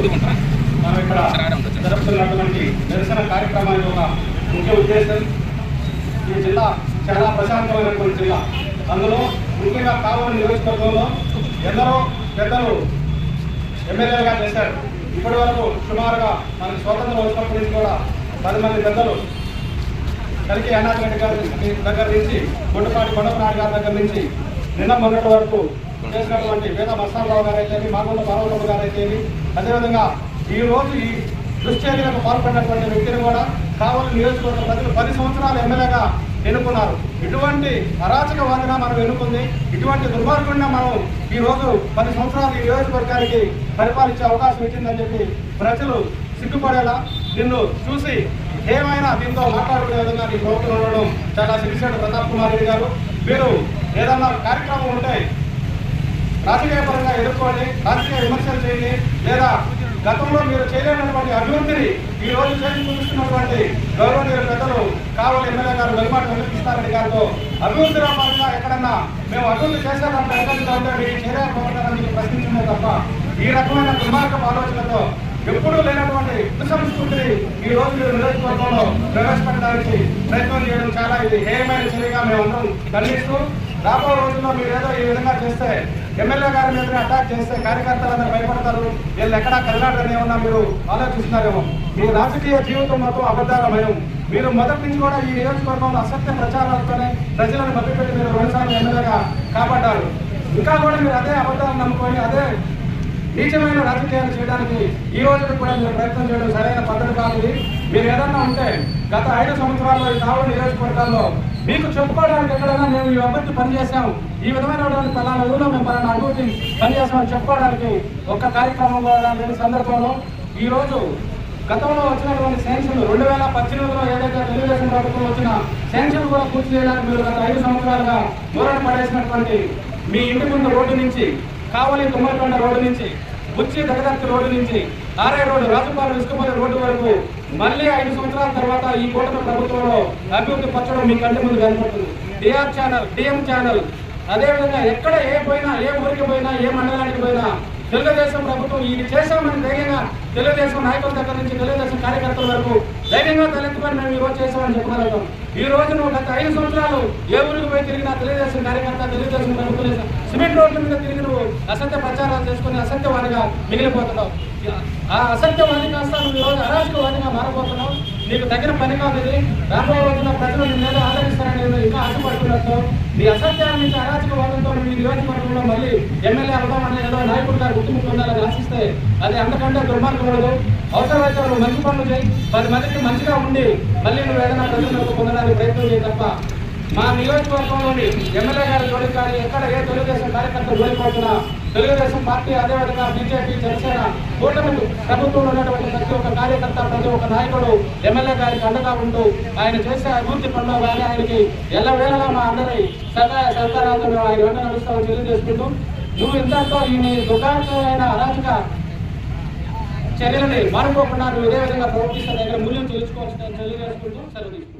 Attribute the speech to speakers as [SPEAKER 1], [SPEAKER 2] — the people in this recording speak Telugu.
[SPEAKER 1] మనం ఇక్కడ జరుపుతున్నటువంటి నిరసన కార్యక్రమానికి ఒక ముఖ్య ఉద్దేశం ఈ జిల్లా చాలా ప్రశాంతమైనటువంటి జిల్లా. అందులో ముఖ్యంగా కావలి నియోజకవర్గంలో ఎందరో పెద్దలు ఎమ్మెల్యేలుగా చేశారు ఇప్పటి వరకు సుమారుగా మనకి స్వతంత్రం వచ్చినప్పటి నుంచి కూడా పది మంది పెద్దలు కలిగి అనాథ్ గారి దగ్గర నుంచి గుండపాటి కొండపనాడు గారి దగ్గర నుంచి నిన్న మొన్నటి వరకు చేసినటువంటి వేద మస్తానరావు గారు మాగుండ బాలరావు గారు అదేవిధంగా ఈ రోజు ఈ దుశ్చర్యలకు పాల్పడినటువంటి వ్యక్తిని కూడా కావలి నియోజకవర్గ ప్రజలు పది సంవత్సరాలు ఎమ్మెల్యేగా ఎన్నుకున్నారు. ఇటువంటి అరాచకవాదన మనం ఎన్నుకుంది. ఇటువంటి దుర్మార్గుడిన మనం ఈ రోజు పది సంవత్సరాలు ఈ నియోజకవర్గానికి పరిపాలించే అవకాశం ఇచ్చిందని చెప్పి ప్రజలు సిగ్గుపడేలా నిన్ను చూసి ఏమైనా దీంతో మాట్లాడుకునే విధంగా నీ ప్రభుత్వం ఉండడం చాలా సిరిసేడు ప్రతాప్ కుమార్ రెడ్డి గారు. మీరు ఏదన్నా కార్యక్రమం ఉంటే రాజకీయ పరంగా ఎదుర్కోండి రాజకీయ విమర్శలు చేయండి లేదా గతంలో మీరు చేయలేనటువంటి అభివృద్ధిని ఈ రోజు చేసి చూపిస్తున్నటువంటి గౌరవనీయుల పెద్దలు కావాలి ఎమ్మెల్యే గారు వెలుమాట వెంకటకృష్ణారెడ్డి గారితో అభివృద్ధి పరంగా ఎక్కడన్నా మేము అభివృద్ధి చేసేటప్పుడు ఎక్కడితో ఉంటే మీ చర్య ప్రవర్తనాన్ని ప్రశ్నించడమే తప్ప ఈ రకమైన దుర్మార్గపు ఆలోచనతో ఎప్పుడూ లేనటువంటి సంస్కృతిని ఈ రోజు మీరు నియోజకవర్గంలో ప్రవేశపెట్టడానికి ప్రయత్నం చేయడం చాలా ఇది. హేయమైన చర్యగా మేము అందరం ఖండిస్తూ రాబో రోజుల్లో మీరు ఏదో ఈ విధంగా చేస్తే ఎమ్మెల్యే గారి మీద అటాక్ చేస్తే కార్యకర్తలందరూ భయపడతారు. వీళ్ళు ఎక్కడా కదలాడని ఏమన్నా మీరు ఆలోచిస్తున్నారేమో. మీ రాజకీయ జీవితం మొత్తం అబద్ధాలమయం. మీరు మొదటి నుంచి కూడా ఈ నియోజకవర్గంలో అసత్య ప్రచారాలతోనే ప్రజలను మభ్యపెట్టి మీరు రెండుసార్లు ఎమ్మెల్యేగా కాపాడ్డారు ఇంకా కూడా మీరు అదే అబద్ధాలను నమ్ముకొని అదే నీచమైన రాజకీయాలు చేయడానికి ఈ రోజు కూడా మీరు ప్రయత్నం చేయడం సరైన పద్ధతి కాదు మీరు ఏదన్నా ఉంటే గత ఐదు సంవత్సరాల్లో ఈ కావలి నియోజకవర్గాల్లో మీకు చెప్పుకోవడానికి ఎక్కడైనా మేము ఈ అభివృద్ధి పనిచేసాము ఈ విధమైనటువంటి పలానా ఊళ్ళో మేము పలానా అభివృద్ధి పనిచేసామని చెప్పుకోవడానికి ఒక కార్యక్రమంలో లేని సందర్భంలో ఈరోజు గతంలో వచ్చినటువంటి శాంక్షన్లు రెండు వేల పద్దెనిమిదిలో ఏదైతే తెలుగుదేశం ప్రభుత్వం వచ్చిన శాంక్షన్ కూడా పూర్తి చేయడానికి మీరు గత ఐదు సంవత్సరాలుగా దూరం పడేసినటువంటి మీ ఇంటి ముందు రోడ్డు నుంచి కావలి తుమ్మలకొండ రోడ్డు నుంచి బుచ్చి దగదర్తి రోడ్డు నుంచి R I road Rajupalem Isukapalli road వరకు మళ్ళీ ఐదు సంవత్సరాల తర్వాత ఈ కూటమి ప్రభుత్వంలో అభివృద్ధి పచ్చడం మీ కంటి ముందు కనపడుతుంది. డిఆర్ ఛానల్ డిఎం ఛానల్ అదేవిధంగా ఎక్కడ ఏ పోయినా ఏ ఊరికి పోయినా ఏ మండలానికి పోయినా తెలుగుదేశం ప్రభుత్వం ఇది చేశామని ధైర్యంగా తెలుగుదేశం నాయకుల దగ్గర నుంచి తెలుగుదేశం కార్యకర్తల వరకు ధైర్యంగా తలెత్తుకొని మేము ఈ రోజు చేసామని చెప్పగలుగుతాం. ఈ రోజు నువ్వు గత ఐదు సంవత్సరాలు ఏ ఊరికి పోయి తిరిగినా తెలుగుదేశం కార్యకర్త తెలుగుదేశం ప్రభుత్వం సిమెంట్ రోడ్ల మీద తిరిగి నువ్వు అసత్య ప్రచారాలు చేసుకుని అసత్యవాదిగా మిగిలిపోతున్నావు. ఆ అసత్యవాది కాస్త నువ్వు ఈరోజు అరాజకవాదిగా మారబోతున్నావు. మీకు తగిన పని కాదు ఇది. రాబో రోజున ప్రజలు నిన్నేదో ఆదరిస్తారని ఇంకా ఆశపడుతున్నట్టు. మీ అసత్యాల నుంచి అరాజకవాదంతో మీ నియోజకవర్గంలో మళ్ళీ ఎమ్మెల్యే అవుదామని ఏదో నాయకుడు గారు గుర్తుముట్టు ఉండాలని ఆశిస్తే అది అంతకంటే దుర్మార్గం ఉండదు అవసరమైతే నువ్వు మంచి పనులు చేయి. పది మందికి మంచిగా ఉండి మళ్ళీ నువ్వు ఏదైనా ప్రజలకు పొందడానికి ప్రయత్నం చేయి తప్ప మా నియోజకవర్గంలోని ఎమ్మెల్యే గారి జోలికి కానీ ఎక్కడ ఏ తెలుగుదేశం కార్యకర్త జోలిపోతున్నా తెలుగుదేశం పార్టీ అదేవిధంగా బీజేపీ జనసేన కూటమి ప్రభుత్వంలో ఉన్నటువంటి ప్రతి ఒక్క కార్యకర్త ప్రతి ఒక్క నాయకుడు ఎమ్మెల్యే గారికి అండగా ఉంటూ ఆయన చేసే అభివృద్ధి పనులు కానీ ఆయనకి ఎల్లవేళలా మా అందరి సహాయ సహకారాలతో మేము ఆయన వెంట నడుస్తామని తెలియజేసుకుంటూ నువ్వు ఇంతతో ఈ దుకాణమైన అరాచక చర్యలని మానుకోకుండా నువ్వు ఇదే విధంగా ప్రవర్తిస్తే దగ్గర మూల్యం చెల్లించుకోవాల్సిన తెలియజేసుకుంటూ సెలవు తీసుకుంటాం